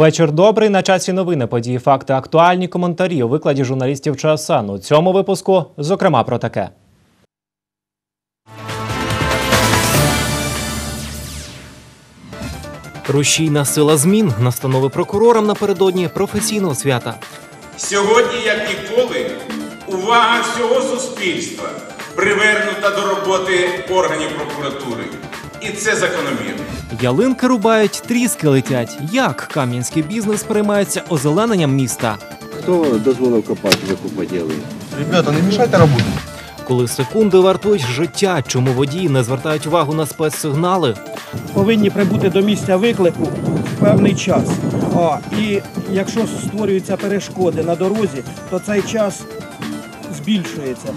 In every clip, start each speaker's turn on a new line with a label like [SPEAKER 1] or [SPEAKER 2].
[SPEAKER 1] Вечір добрий. На часі новини, події, факти, актуальні коментарі у викладі журналістів ЧСН. У цьому випуску, зокрема, про таке. Рушійна сила змін настанови прокурорам напередодні професійного свята.
[SPEAKER 2] Сьогодні, як ніколи, увага всього суспільства привернута до роботи органів прокуратури. І це закономірно.
[SPEAKER 1] Ялинки рубають, тріски летять. Як кам'янський бізнес переймається озелененням міста?
[SPEAKER 3] Хто дозволив копати закупати ялинку?
[SPEAKER 4] Ребята, не мешайте работать.
[SPEAKER 1] Коли секунди вартують життя, чому водії не звертають увагу на спецсигнали?
[SPEAKER 5] повинні прибути до місця виклику в певний час. А, і якщо створюються перешкоди на дорозі, то цей час збільшується.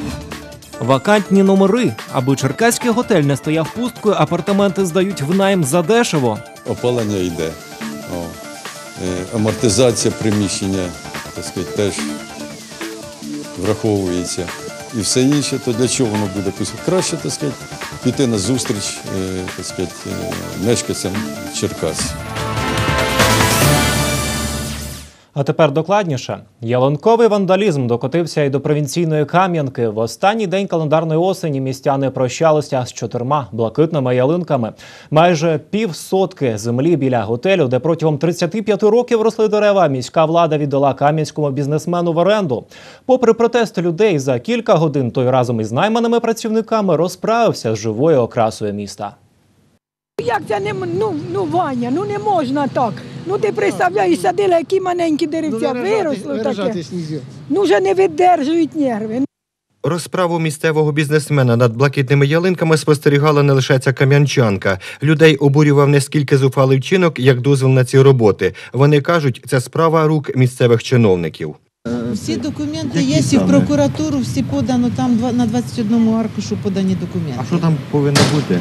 [SPEAKER 1] Вакантні номери, аби черкаський готель не стояв пусткою, апартаменти здають в найм задешево.
[SPEAKER 6] опалення йде. О. Е, Амортизація приміщення так сказати, теж враховується. І все інше, то для чого воно буде краще так сказати, піти на зустріч е, так сказати, е, мешканцям Черкас.
[SPEAKER 1] А тепер докладніше. Ялинковий вандалізм докотився і до провінційної Кам'янки. В останній день календарної осені містяни прощалися з чотирма блакитними ялинками. Майже півсотки землі біля готелю, де протягом 35 років росли дерева, міська влада віддала кам'янському бізнесмену в оренду. Попри протести людей, за кілька годин той разом із найманими працівниками розправився з живою окрасою міста.
[SPEAKER 7] Як це не ну, ну Ваня, ну не можна так. Ну ти представляєш, садила, які маленькі деревця виросли таке. Ну вже не видержують нерви.
[SPEAKER 4] Розправу місцевого бізнесмена над блакитними ялинками спостерігала не лише ця кам'янчанка. Людей обурював не скільки зухвалий вчинок, як дозвіл на ці роботи. Вони кажуть, це справа рук місцевих чиновників.
[SPEAKER 8] Всі документи є і в прокуратуру, всі подано там два- на 21 аркушу подані документи.
[SPEAKER 4] А що там повинно бути?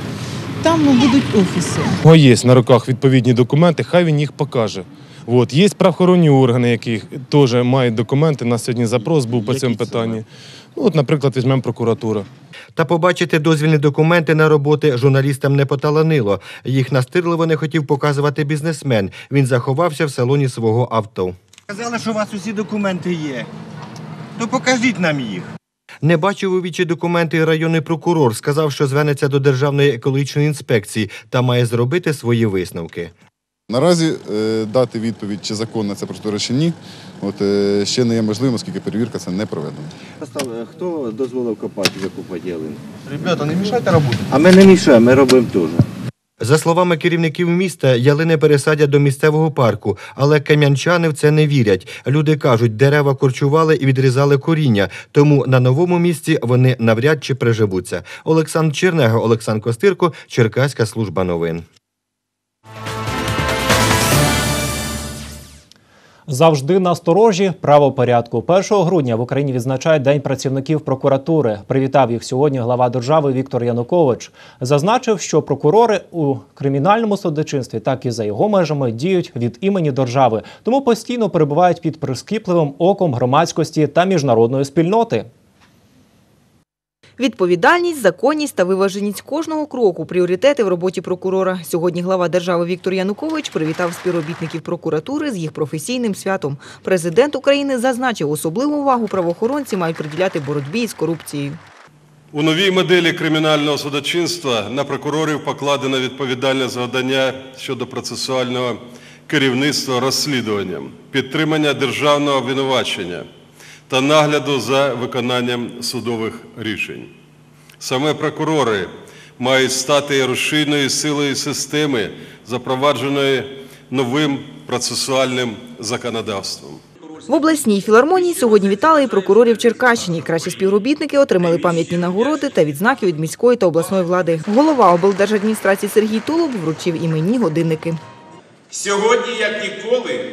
[SPEAKER 8] Там ну, будуть офіси.
[SPEAKER 9] Нього є на руках відповідні документи, хай він їх покаже. От. Є правоохоронні органи, які теж мають документи. У нас сьогодні запрос був по цьому питанні. Ну, от, наприклад, візьмемо прокуратуру.
[SPEAKER 4] Та побачити дозвільні документи на роботи журналістам не поталанило. Їх настирливо не хотів показувати бізнесмен. Він заховався в салоні свого авто.
[SPEAKER 5] Казали, що у вас усі документи є. То покажіть нам їх.
[SPEAKER 4] Не бачив у вічі документи районний прокурор. Сказав, що звернеться до Державної екологічної інспекції та має зробити свої висновки.
[SPEAKER 10] Наразі е, дати відповідь, чи законна ця процедура чи ні, от, е, ще не є можливим, оскільки перевірка це не проведена.
[SPEAKER 3] Хто дозволив копати закупати ялинку?
[SPEAKER 4] Ребята, не мішайте роботи.
[SPEAKER 3] А ми не мішаємо, ми робимо теж.
[SPEAKER 4] За словами керівників міста, ялини пересадять до місцевого парку, але кам'янчани в це не вірять. Люди кажуть, дерева корчували і відрізали коріння, тому на новому місці вони навряд чи приживуться. Олександр Чернега, Олександр Костирко, Черкаська служба новин.
[SPEAKER 1] Завжди на сторожі правопорядку. 1 грудня в Україні відзначають День працівників прокуратури. Привітав їх сьогодні глава держави Віктор Янукович. Зазначив, що прокурори у кримінальному судочинстві, так і за його межами діють від імені держави, тому постійно перебувають під прискіпливим оком громадськості та міжнародної спільноти.
[SPEAKER 11] Відповідальність, законність та виваженість кожного кроку – пріоритети в роботі прокурора. Сьогодні глава держави Віктор Янукович привітав співробітників прокуратури з їх професійним святом. Президент України зазначив, особливу увагу правоохоронці мають приділяти боротьбі з корупцією.
[SPEAKER 12] У новій моделі кримінального судочинства на прокурорів покладено відповідальне завдання щодо процесуального керівництва розслідуванням, підтримання державного обвинувачення та нагляду за виконанням судових рішень. Саме прокурори мають стати рушійною силою системи, запровадженої новим процесуальним законодавством.
[SPEAKER 11] В обласній філармонії сьогодні вітали і прокурорів Черкащині. Кращі співробітники отримали пам'ятні нагороди та відзнаки від міської та обласної влади. Голова облдержадміністрації Сергій Тулуб вручив іменні годинники.
[SPEAKER 2] Сьогодні, як ніколи,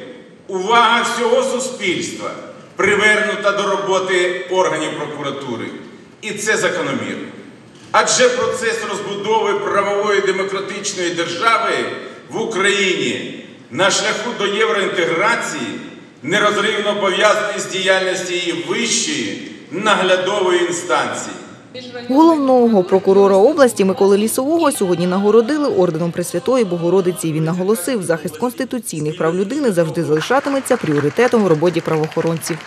[SPEAKER 2] увага всього суспільства привернута до роботи органів прокуратури. І це закономірно. Адже процес розбудови правової демократичної держави в Україні на шляху до євроінтеграції нерозривно пов'язаний з діяльністю її вищої наглядової інстанції.
[SPEAKER 11] Головного прокурора області Миколи Лісового сьогодні нагородили орденом Пресвятої Богородиці. Він наголосив, захист конституційних прав людини завжди залишатиметься пріоритетом в роботі правоохоронців.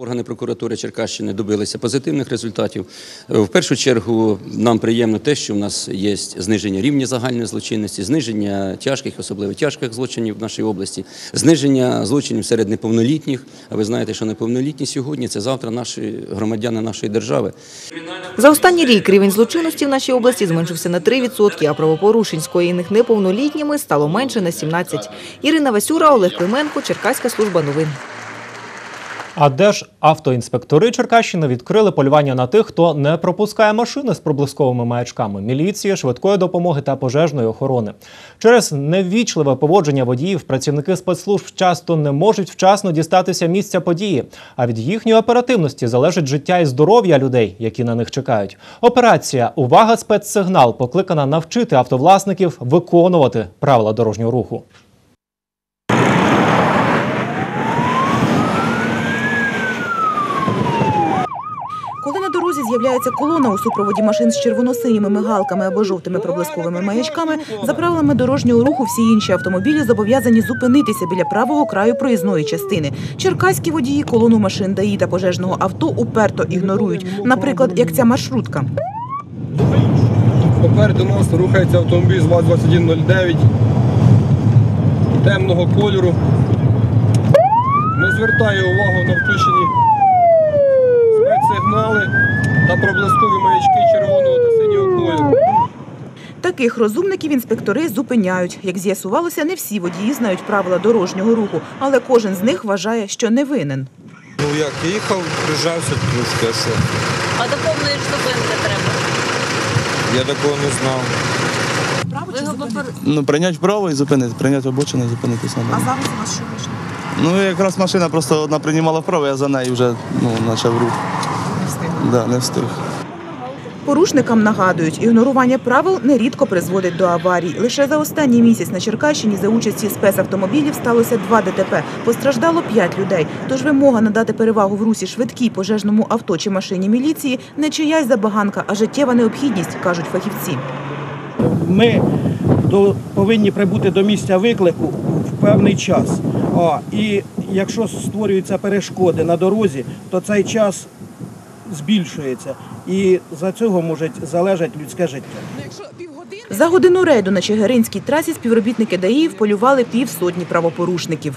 [SPEAKER 13] Органи прокуратури Черкащини добилися позитивних результатів. Е, В першу чергу нам приємно те, що в нас є зниження рівня загальної злочинності, зниження тяжких, особливо тяжких злочинів в нашій області, зниження злочинів серед неповнолітніх. А ви знаєте, що неповнолітні сьогодні це завтра наші громадяни нашої держави.
[SPEAKER 11] За останній рік рівень злочинності в нашій області зменшився на 3%, а правопорушень, скоєних неповнолітніми, стало менше на 17%. Ірина Васюра, Олег Клименко, Черкаська служба новин.
[SPEAKER 1] А де ж автоінспектори Черкащини відкрили полювання на тих, хто не пропускає машини з проблисковими маячками міліції, швидкої допомоги та пожежної охорони. Через неввічливе поводження водіїв працівники спецслужб часто не можуть вчасно дістатися місця події. А від їхньої оперативності залежить життя і здоров'я людей, які на них чекають. Операція Увага спецсигнал покликана навчити автовласників виконувати правила дорожнього руху.
[SPEAKER 14] Коли на дорозі з'являється колона у супроводі машин з червоно-синіми мигалками або жовтими проблисковими маячками, за правилами дорожнього руху всі інші автомобілі зобов'язані зупинитися біля правого краю проїзної частини. Черкаські водії колону машин ДАІ та пожежного авто уперто ігнорують. Наприклад, як ця маршрутка.
[SPEAKER 15] Попереду нас рухається автомобіль з ВАЗ-2109 темного кольору. Не звертає увагу на включені спецсигнали та проблискові маячки червоного та синього кольору.
[SPEAKER 14] Таких розумників інспектори зупиняють. Як з'ясувалося, не всі водії знають правила дорожнього руху, але кожен з них вважає, що не винен.
[SPEAKER 15] Ну як їхав, прижався трошки, а що?
[SPEAKER 16] А до повної ж зупинки треба.
[SPEAKER 15] Я такого не знав.
[SPEAKER 17] Ну, прийняти вправо і зупинити, прийняти обочину і зупинитися.
[SPEAKER 14] А зараз у вас що вийшло?
[SPEAKER 17] Ну, якраз машина просто одна приймала вправо, я за нею вже ну, почав рух.
[SPEAKER 14] Встиг.
[SPEAKER 17] Да, не встиг.
[SPEAKER 14] Порушникам нагадують, ігнорування правил нерідко призводить до аварій. Лише за останній місяць на Черкащині за участі спецавтомобілів сталося два ДТП. Постраждало п'ять людей. Тож вимога надати перевагу в русі швидкій пожежному авто чи машині міліції не чиясь забаганка, а життєва необхідність, кажуть фахівці.
[SPEAKER 5] Ми повинні прибути до місця виклику в певний час. А, і якщо створюються перешкоди на дорозі, то цей час збільшується. І за цього може залежати людське життя.
[SPEAKER 14] За годину рейду на Чигиринській трасі співробітники ДАІ вполювали півсотні правопорушників.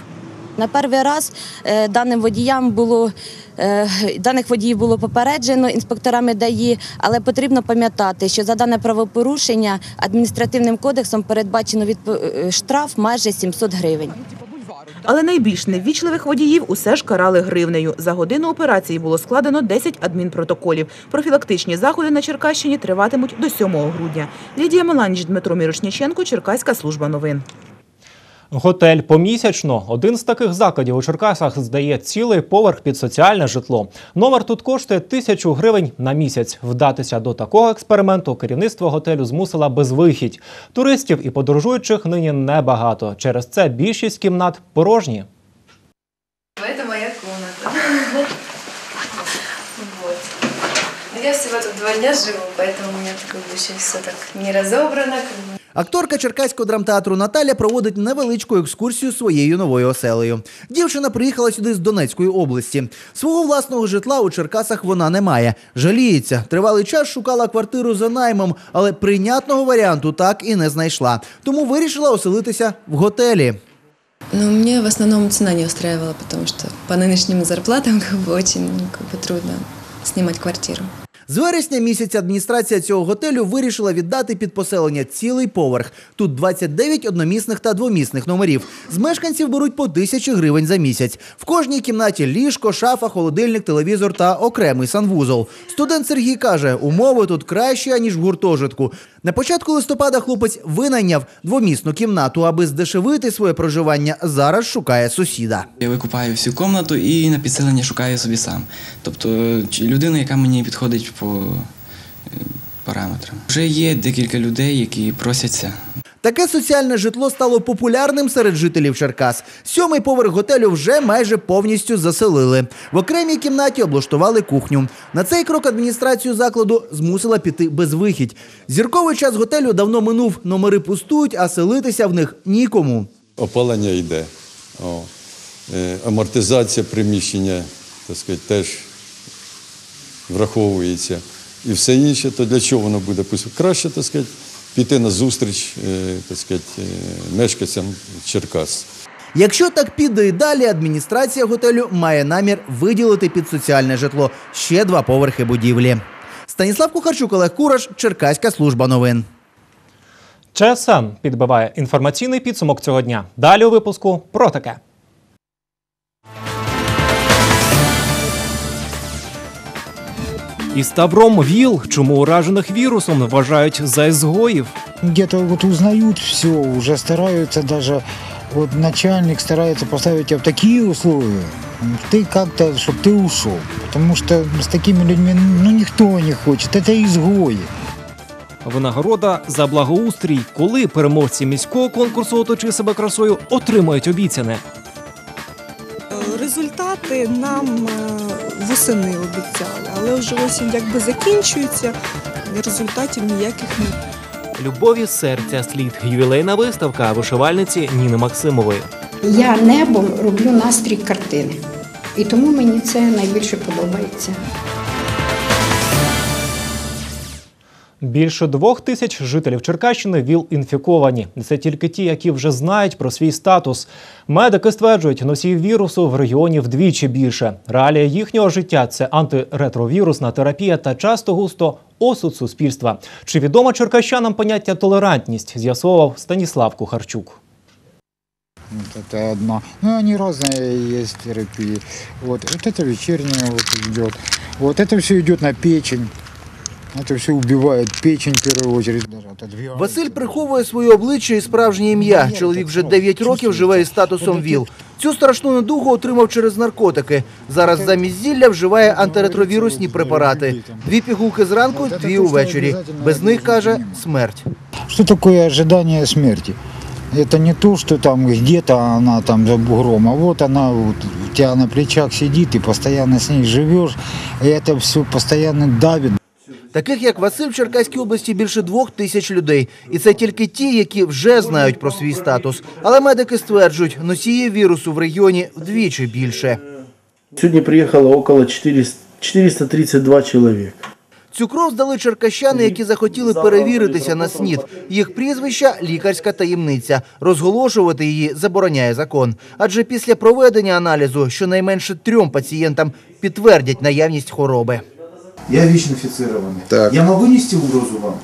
[SPEAKER 18] На перший раз е, даним водіям було е, даних водіїв було попереджено інспекторами ДАІ, але потрібно пам'ятати, що за дане правопорушення адміністративним кодексом передбачено е, штраф майже 700 гривень.
[SPEAKER 14] Але найбільш неввічливих водіїв усе ж карали гривнею. За годину операції було складено 10 адмінпротоколів. Профілактичні заходи на Черкащині триватимуть до 7 грудня. Лідія Маланіч, Дмитро Мірошніченко, Черкаська служба новин.
[SPEAKER 1] Готель помісячно. Один з таких закладів у Черкасах здає цілий поверх під соціальне житло. Номер тут коштує тисячу гривень на місяць. Вдатися до такого експерименту керівництво готелю змусила безвихідь. Туристів і подорожуючих нині небагато. Через це більшість кімнат порожні.
[SPEAKER 19] Это моя комната. Вот. Но Я всего тут два дня живу, поэтому у меня как бы еще все так не разобрано. Как бы.
[SPEAKER 20] Акторка Черкаського драмтеатру Наталя проводить невеличку екскурсію своєю новою оселею. Дівчина приїхала сюди з Донецької області. Свого власного житла у Черкасах вона не має. Жаліється. Тривалий час шукала квартиру за наймом, але прийнятного варіанту так і не знайшла. Тому вирішила оселитися в готелі.
[SPEAKER 19] Но мне в основном цена не устраивала, потому что по нынешним зарплатам как бы очень ну, как бы трудно снимать квартиру.
[SPEAKER 20] З вересня місяця адміністрація цього готелю вирішила віддати під поселення цілий поверх. Тут 29 одномісних та двомісних номерів. З мешканців беруть по тисячі гривень за місяць. В кожній кімнаті ліжко, шафа, холодильник, телевізор та окремий санвузол. Студент Сергій каже, умови тут кращі, ніж в гуртожитку. На початку листопада хлопець винайняв двомісну кімнату, аби здешевити своє проживання. Зараз шукає сусіда.
[SPEAKER 21] Я викупаю всю комнату і на підселення шукаю собі сам. Тобто людина, яка мені підходить по, параметрам. Вже є декілька людей, які просяться
[SPEAKER 20] Таке соціальне житло стало популярним серед жителів Черкас. Сьомий поверх готелю вже майже повністю заселили. В окремій кімнаті облаштували кухню. На цей крок адміністрацію закладу змусила піти безвихідь. Зірковий час готелю давно минув. Номери пустують, а селитися в них нікому.
[SPEAKER 22] опалення йде. О. Е, Амортизація приміщення так сказати, теж враховується. І все інше, то для чого воно буде? Пусть Краще так сказати, піти на зустріч е, так сказати, е, мешканцям Черкас.
[SPEAKER 20] Якщо так піде і далі, адміністрація готелю має намір виділити під соціальне житло ще два поверхи будівлі. Станіслав Кухарчук, Олег Кураш, Черкаська служба новин.
[SPEAKER 1] ЧСН підбиває інформаційний підсумок цього дня. Далі у випуску про таке. І Ставром ВІЛ, чому уражених вірусом вважають за ізгоїв.
[SPEAKER 23] Где-то вот узнают все, уже стараются даже, вот начальник старается поставить тебя в такие условия, ты как-то, чтобы ты ушел. Потому что с такими людьми, ну, никто не хочет, это изгои.
[SPEAKER 1] Винагорода за благоустрій, коли переможці міського конкурсу Оточи себе красою отримають обіцяне.
[SPEAKER 24] Результати нам е, восени обіцяли, але вже осінь якби закінчується, результатів ніяких немає.
[SPEAKER 1] Любові серця слід ювілейна виставка вишивальниці Ніни Максимової.
[SPEAKER 25] Я небом роблю настрій картини. І тому мені це найбільше подобається.
[SPEAKER 1] Більше двох тисяч жителів Черкащини ВІЛ інфіковані. Це тільки ті, які вже знають про свій статус. Медики стверджують, носіїв вірусу в регіоні вдвічі більше. Реалія їхнього життя це антиретровірусна терапія та часто густо осуд суспільства. Чи відомо черкащанам поняття толерантність? З'ясовував Станіслав Кухарчук.
[SPEAKER 23] Вот это одно. Ну, они разные есть терапии. Вот, вот это вечерняя вот идет. Вот это все идет на печень. Это все убивает печень в первую очередь. Даже отодвигает.
[SPEAKER 20] Василь приховує своє обличчя і справжнє ім'я. Чоловік вже 9 років живе із статусом ВІЛ. Цю страшну недугу отримав через наркотики. Зараз замість зілля вживає антиретровірусні препарати. Дві пігулки зранку, дві увечері. Без них каже смерть.
[SPEAKER 23] Что такое ожидание смерти? Это не то, что там где-то она там за бугром, а вот она вот у тебя на плечах сидит, и постоянно с ней живешь, и это все постоянно давит.
[SPEAKER 20] Таких як Василь в Черкаській області більше двох тисяч людей. І це тільки ті, які вже знають про свій статус. Але медики стверджують, носіїв вірусу в регіоні вдвічі більше.
[SPEAKER 26] Сегодня приехало около 400 432 человека.
[SPEAKER 20] Цю кров здали черкащани, які захотіли перевіритися на СНІД. Їх прізвища лікарська таємниця. Розголошувати її забороняє закон. Адже після проведення аналізу щонайменше трьом пацієнтам підтвердять наявність хвороби.
[SPEAKER 27] Я ВИЧ-инфицированный.
[SPEAKER 28] Так.
[SPEAKER 27] Я могу нести угрозу вам?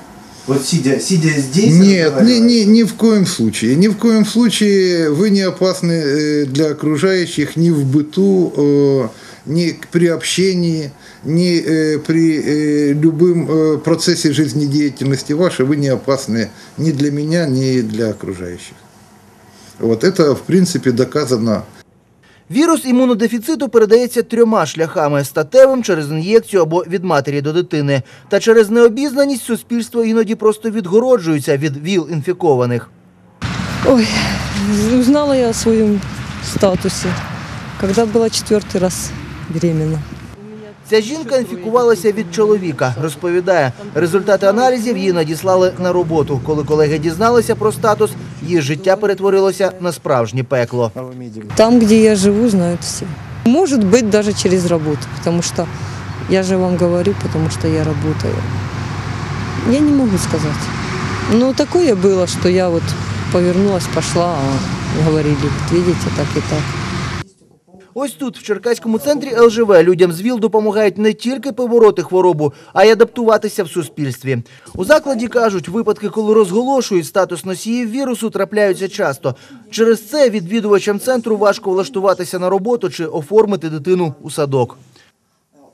[SPEAKER 27] Вот сидя, сидя здесь...
[SPEAKER 28] Нет, ни, ни, ни в коем случае. Ни в коем случае вы не опасны э, для окружающих ни в быту, э, ни при общении, ни э, при любым э, процессе жизнедеятельности вашей вы не опасны ни для меня, ни для окружающих. Вот это, в принципе, доказано
[SPEAKER 20] Вірус імунодефіциту передається трьома шляхами: статевим через ін'єкцію або від матері до дитини. Та через необізнаність суспільство іноді просто відгороджується від віл інфікованих.
[SPEAKER 29] Ой, узнала я о своєму статусі, когда була четвертий раз беременна.
[SPEAKER 20] Ця жінка інфікувалася від чоловіка. Розповідає, результати аналізів її надіслали на роботу. Коли колеги дізналися про статус, її життя перетворилося на справжнє пекло.
[SPEAKER 29] Там, где я живу, знают все. Может быть, даже через работу, потому что я же вам говорю, потому что я работаю. Я не могу сказать. Но такое было, что я вот повернулась, пошла, а говорили, видите, так и так.
[SPEAKER 20] Ось тут, в Черкаському центрі ЛЖВ, людям з ВІЛ допомагають не тільки побороти хворобу, а й адаптуватися в суспільстві. У закладі кажуть, випадки, коли розголошують статус носіїв вірусу, трапляються часто. Через це відвідувачам центру важко влаштуватися на роботу чи оформити дитину у садок.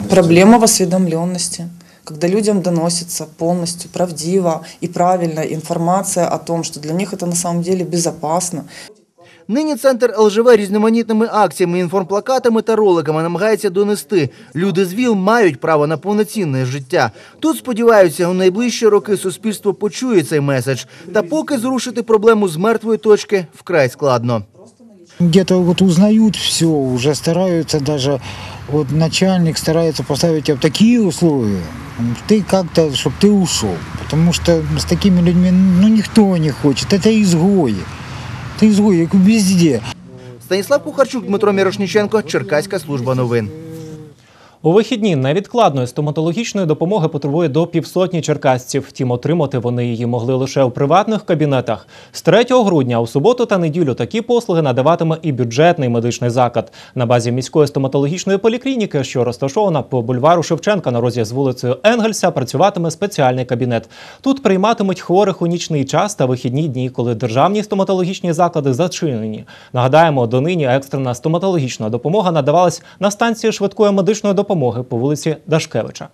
[SPEAKER 30] Проблема в осведомленности. Когда людям доносится полностью правдиво и правильно информация о том, что для них это на самом деле безопасно.
[SPEAKER 20] Нині центр ЛЖВ різноманітними акціями, інформплакатами та роликами намагається донести. Люди з ВІЛ мають право на повноцінне життя. Тут сподіваються, у найближчі роки суспільство почує цей меседж. Та поки зрушити проблему з мертвої точки вкрай складно.
[SPEAKER 23] Где-то вот узнают все, уже стараются даже, вот начальник старается поставить тебя в такие условия, ты как-то, чтобы ты ушел. Потому что с такими людьми, ну, никто не хочет, это изгои. Это изгои везде.
[SPEAKER 20] Станіслав Кухарчук, Дмитро Мірошніченко, Черкаська служба новин.
[SPEAKER 1] У вихідні невідкладної стоматологічної допомоги потребує до півсотні черкасців. Втім, отримати вони її могли лише у приватних кабінетах. З 3 грудня у суботу та неділю такі послуги надаватиме і бюджетний медичний заклад. На базі міської стоматологічної поліклініки, що розташована по бульвару Шевченка на розі з вулицею Енгельса, працюватиме спеціальний кабінет. Тут прийматимуть хворих у нічний час та вихідні дні, коли державні стоматологічні заклади зачинені. Нагадаємо, донині екстрена стоматологічна допомога надавалась на станції швидкої медичної допомоги по вулиці Дашкевича.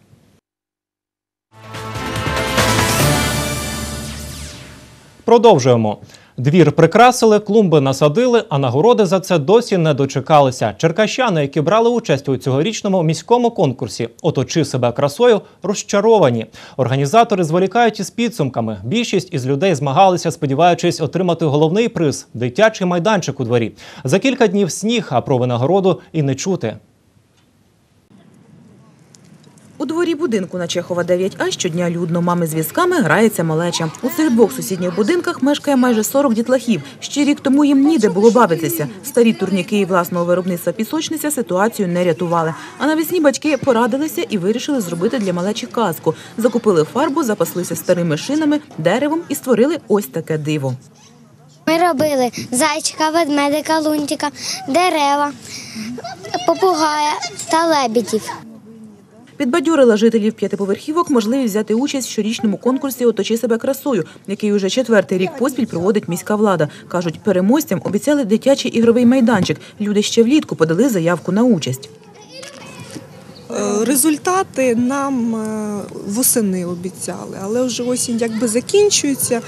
[SPEAKER 1] Продовжуємо. Двір прикрасили, клумби насадили, а нагороди за це досі не дочекалися. Черкащани, які брали участь у цьогорічному міському конкурсі Оточи себе красою, розчаровані. Організатори зволікають із підсумками. Більшість із людей змагалися, сподіваючись отримати головний приз дитячий майданчик у дворі. За кілька днів сніг, а про винагороду і не чути.
[SPEAKER 14] У дворі будинку на Чехова 9А щодня людно. Мами з візками грається малеча. У цих двох сусідніх будинках мешкає майже 40 дітлахів. Ще рік тому їм ніде було бавитися. Старі турніки і власного виробництва пісочниця ситуацію не рятували. А навесні батьки порадилися і вирішили зробити для малечі казку. Закупили фарбу, запаслися старими шинами, деревом і створили ось таке диво.
[SPEAKER 31] Ми робили зайчика, ведмедика, лунтика, дерева, попугая та лебедів.
[SPEAKER 14] Підбадьорила жителів п'ятиповерхівок можливість взяти участь в щорічному конкурсі Оточи себе красою, який уже четвертий рік поспіль проводить міська влада. Кажуть, переможцям обіцяли дитячий ігровий майданчик. Люди ще влітку подали заявку на участь.
[SPEAKER 24] Е, Результати нам е, восени обіцяли, але вже осінь якби закінчується,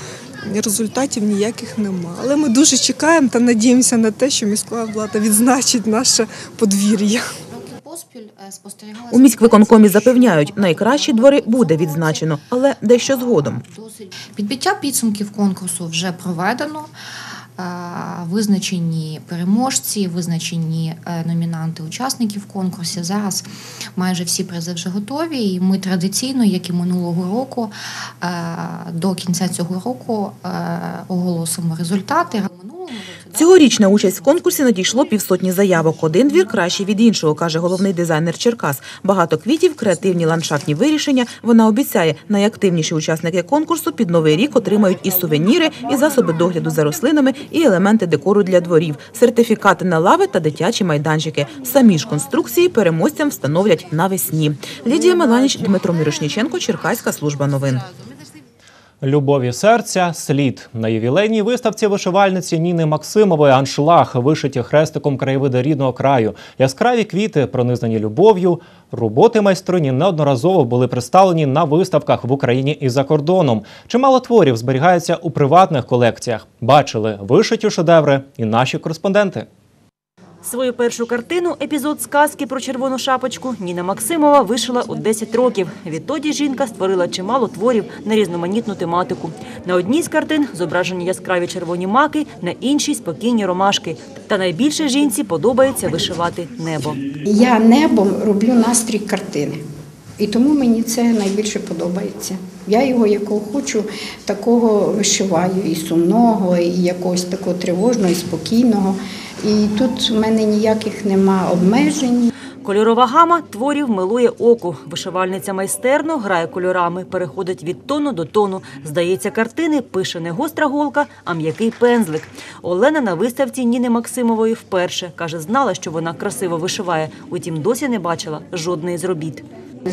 [SPEAKER 24] результатів ніяких нема. Але ми дуже чекаємо та надіємося на те, що міська влада відзначить наше подвір'я.
[SPEAKER 14] У міськвиконкомі запевняють, найкращі двори буде відзначено, але дещо згодом.
[SPEAKER 32] Підбиття підсумків конкурсу вже проведено. Е, Визначені переможці, визначені е, номінанти учасників конкурсу. Зараз майже всі призи вже готові. І ми традиційно, як і минулого року, е, до кінця цього року е, оголосимо результати.
[SPEAKER 14] Цьогоріч на участь в конкурсі надійшло півсотні заявок. Один двір кращий від іншого, каже головний дизайнер Черкас. Багато квітів, креативні ландшафтні вирішення. Вона обіцяє, найактивніші учасники конкурсу під новий рік отримають і сувеніри, і засоби догляду за рослинами, і елементи декору для дворів, сертифікати на лави та дитячі майданчики. Самі ж конструкції переможцям встановлять навесні. Лідія Меланіч, Дмитро Мірошніченко, Черкаська служба новин.
[SPEAKER 1] Любові серця слід на ювілейній виставці вишивальниці Ніни Максимової аншлаг, вишиті хрестиком краєвиди рідного краю, яскраві квіти, пронизані любов'ю. Роботи майстрині неодноразово були представлені на виставках в Україні і за кордоном. Чимало творів зберігається у приватних колекціях. Бачили вишиті шедеври і наші кореспонденти.
[SPEAKER 33] Свою першу картину епізод сказки про червону шапочку Ніна Максимова вишила у 10 років. Відтоді жінка створила чимало творів на різноманітну тематику. На одній з картин зображені яскраві червоні маки, на іншій спокійні ромашки. Та найбільше жінці подобається вишивати небо.
[SPEAKER 25] Я небом роблю настрій картини. І тому мені це найбільше подобається. Я його якого хочу, такого вишиваю і сумного, і якогось такого тривожного, і спокійного. І тут в мене ніяких нема обмежень.
[SPEAKER 33] Кольорова гама творів милує оку. Вишивальниця майстерно грає кольорами, переходить від тону до тону. Здається, картини пише не гостра голка, а м'який пензлик. Олена на виставці Ніни Максимової вперше каже, знала, що вона красиво вишиває, утім досі не бачила жодної з робіт.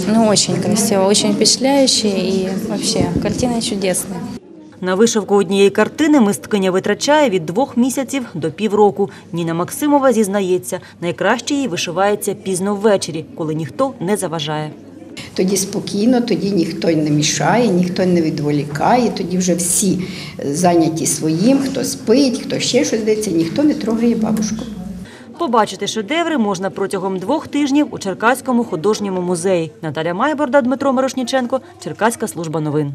[SPEAKER 34] Ну, очень красиво, очень впечатляюще и вообще картина чудесная.
[SPEAKER 33] На вишивку однієї картини мисткиня витрачає від двох місяців до півроку. Ніна Максимова зізнається, найкраще їй вишивається пізно ввечері, коли ніхто не заважає.
[SPEAKER 25] Тоді спокійно, тоді ніхто не мішає, ніхто не відволікає, тоді вже всі зайняті своїм, хто спить, хто ще щось дається, ніхто не трогає бабушку.
[SPEAKER 33] Побачити шедеври можна протягом двох тижнів у Черкаському художньому музеї. Наталя Майборда, Дмитро Мирошніченко, Черкаська служба новин.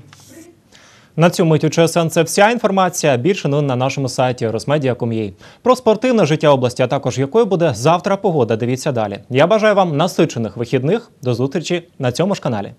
[SPEAKER 1] На цю мить у ЧСН це вся інформація. Більше новин на нашому сайті Росмедіа.com.ua. Про спортивне життя області, а також якою буде завтра погода. Дивіться далі. Я бажаю вам насичених вихідних. До зустрічі на цьому ж каналі.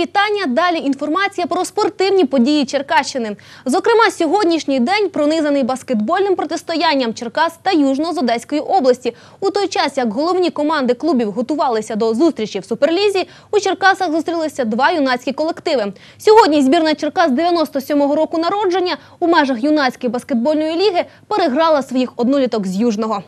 [SPEAKER 35] Вітання. Далі інформація про спортивні події Черкащини. Зокрема, сьогоднішній день пронизаний баскетбольним протистоянням Черкас та Южно з Одеської області. У той час, як головні команди клубів готувалися до зустрічі в Суперлізі, у Черкасах зустрілися два юнацькі колективи. Сьогодні збірна Черкас 97-го року народження у межах юнацької баскетбольної ліги переграла своїх одноліток з Южного.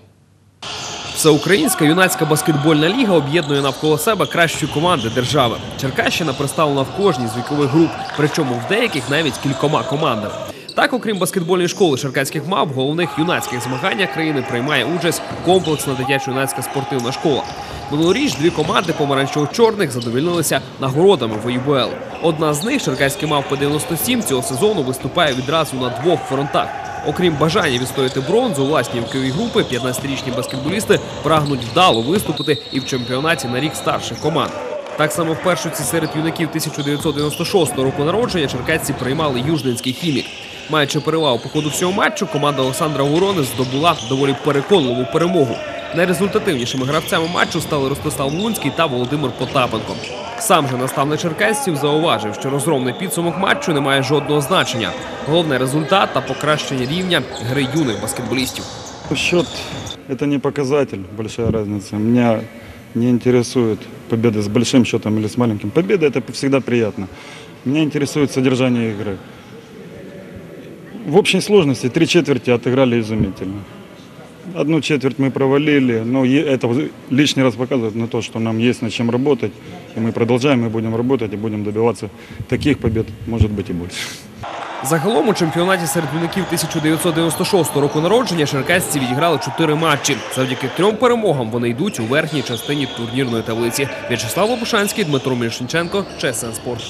[SPEAKER 36] Всеукраїнська юнацька баскетбольна ліга об'єднує навколо себе кращі команди держави. Черкащина представлена в кожній з вікових груп, причому в деяких навіть кількома командами. Так, окрім баскетбольної школи черкаських мав, головних юнацьких змаганнях країни приймає участь комплексна дитячо-юнацька спортивна школа. Минулоріч дві команди помаранчево-чорних задовільнилися нагородами в УБЛ. Одна з них, черкаські мавпи 97, цього сезону виступає відразу на двох фронтах. Окрім бажання відстояти бронзу, власні вікові групи 15-річні баскетболісти прагнуть вдало виступити і в чемпіонаті на рік старших команд. Так само в першості серед юнаків 1996 року народження черкасці приймали южненський хімік. Маючи перевагу по ходу всього матчу, команда Олександра Ворони здобула доволі переконливу перемогу. Найрезультативнішими гравцями матчу стали Ростислав Лунський та Володимир Потапенко. Сам же наставник черкасців зауважив, що розгромний підсумок матчу не має жодного значення. Головне результат та покращення рівня гри юних баскетболістів.
[SPEAKER 37] Счет – это не показатель, большая разница. Меня не интересует победа с большим счетом или с маленьким. Победа – это всегда приятно. Меня интересует содержание игры. В общей сложности три четверти отыграли изумительно. Одну четверть мы провалили, но е- это лишний раз показывает на то, что нам есть над чем работать. И мы продолжаем, мы будем работать и будем добиваться таких побед, может быть и больше.
[SPEAKER 36] Загалом у чемпіонаті серед юнаків 1996 року народження черкасці відіграли чотири матчі. Завдяки трьом перемогам вони йдуть у верхній частині турнірної таблиці. В'ячеслав Лопушанський, Дмитро Мірошниченко, ЧСН Спорт.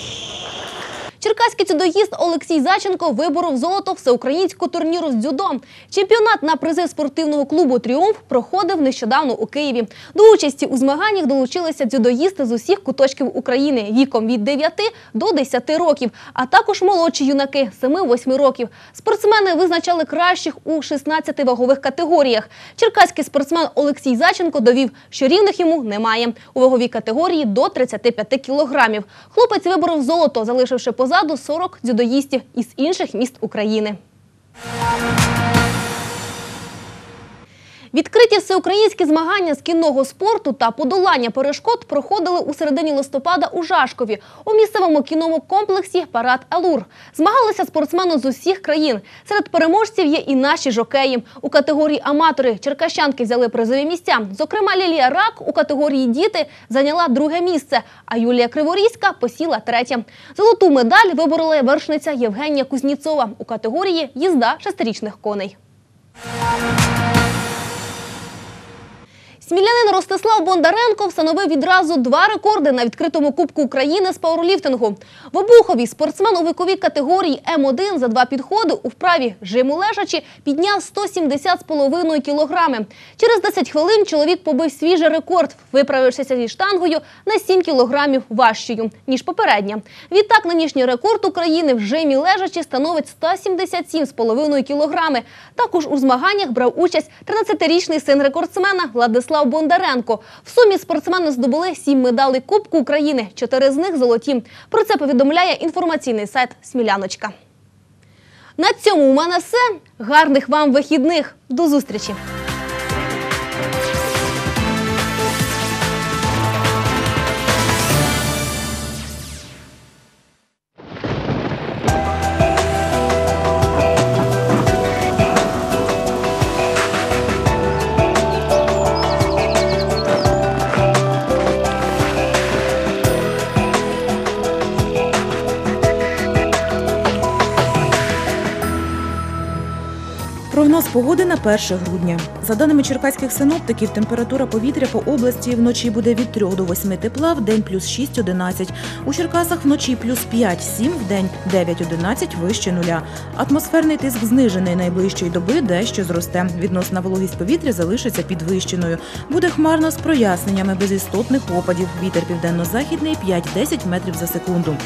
[SPEAKER 35] Черкаський дзюдоїст Олексій Заченко виборов золото всеукраїнського турніру з дзюдо. Чемпіонат на призи спортивного клубу Тріумф проходив нещодавно у Києві. До участі у змаганнях долучилися дзюдоїсти з усіх куточків України віком від 9 до 10 років, а також молодші юнаки 7-8 років. Спортсмени визначали кращих у 16 вагових категоріях. Черкаський спортсмен Олексій Заченко довів, що рівних йому немає. У ваговій категорії до 35 кілограмів. Хлопець виборов золото, залишивши позаду 40 дзюдоїстів із інших міст України. Відкриті всеукраїнські змагання з кінного спорту та подолання перешкод проходили у середині листопада у Жашкові у місцевому кіному комплексі Парад Алур. Змагалися спортсмени з усіх країн. Серед переможців є і наші жокеї. У категорії аматори черкащанки взяли призові місця. Зокрема, Лілія Рак у категорії діти зайняла друге місце, а Юлія Криворізька посіла третє. Золоту медаль виборола вершниця Євгенія Кузніцова у категорії їзда шестирічних коней. Смілянин Ростислав Бондаренко встановив відразу два рекорди на відкритому Кубку України з пауерліфтингу. В Обухові спортсмен у віковій категорії М1 за два підходи у вправі жиму лежачі підняв 170,5 кілограми. Через 10 хвилин чоловік побив свіжий рекорд, виправившися зі штангою на 7 кілограмів важчою, ніж попередня. Відтак нинішній рекорд України в жимі лежачі становить 177,5 кілограми. Також у змаганнях брав участь 13-річний син рекордсмена Владислав Бондаренко. В сумі спортсмени здобули сім медалей Кубку України, чотири з них золоті. Про це повідомляє інформаційний сайт Сміляночка. На цьому у мене все. Гарних вам вихідних. До зустрічі!
[SPEAKER 14] Погоди на 1 грудня. За даними черкаських синоптиків, температура повітря по області вночі буде від 3 до 8 тепла, в день плюс 6-11. У Черкасах вночі плюс 5-7, в день 9-11 вище нуля. Атмосферний тиск знижений найближчої доби дещо зросте. Відносна вологість повітря залишиться підвищеною. Буде хмарно з проясненнями без істотних опадів. Вітер південно-західний 5-10 метрів за секунду.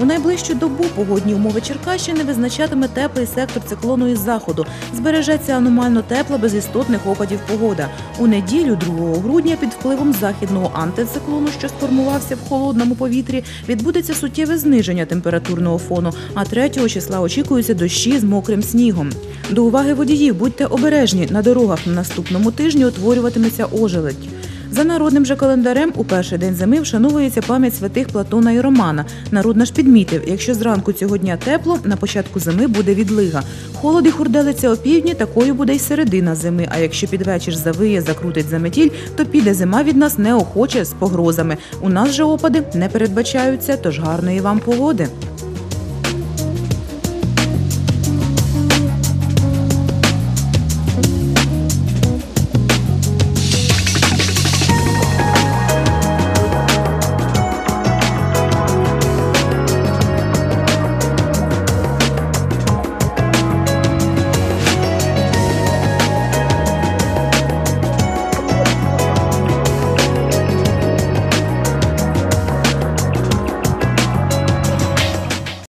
[SPEAKER 14] У найближчу добу погодні умови Черкащини визначатиме теплий сектор циклону із заходу. Збережеться аномально тепла без істотних опадів погода. У неділю, 2 грудня, під впливом західного антициклону, що сформувався в холодному повітрі, відбудеться суттєве зниження температурного фону. А 3 числа очікуються дощі з мокрим снігом. До уваги водіїв будьте обережні. На дорогах на наступному тижні утворюватиметься ожеледь. За народним же календарем у перший день зими вшановується пам'ять святих Платона і Романа. Народ наш підмітив, якщо зранку цього дня тепло, на початку зими буде відлига. Холод і хурделиться опівдні, такою буде й середина зими. А якщо під вечір завиє, закрутить заметіль, то піде зима від нас неохоче з погрозами. У нас же опади не передбачаються, тож гарної вам погоди.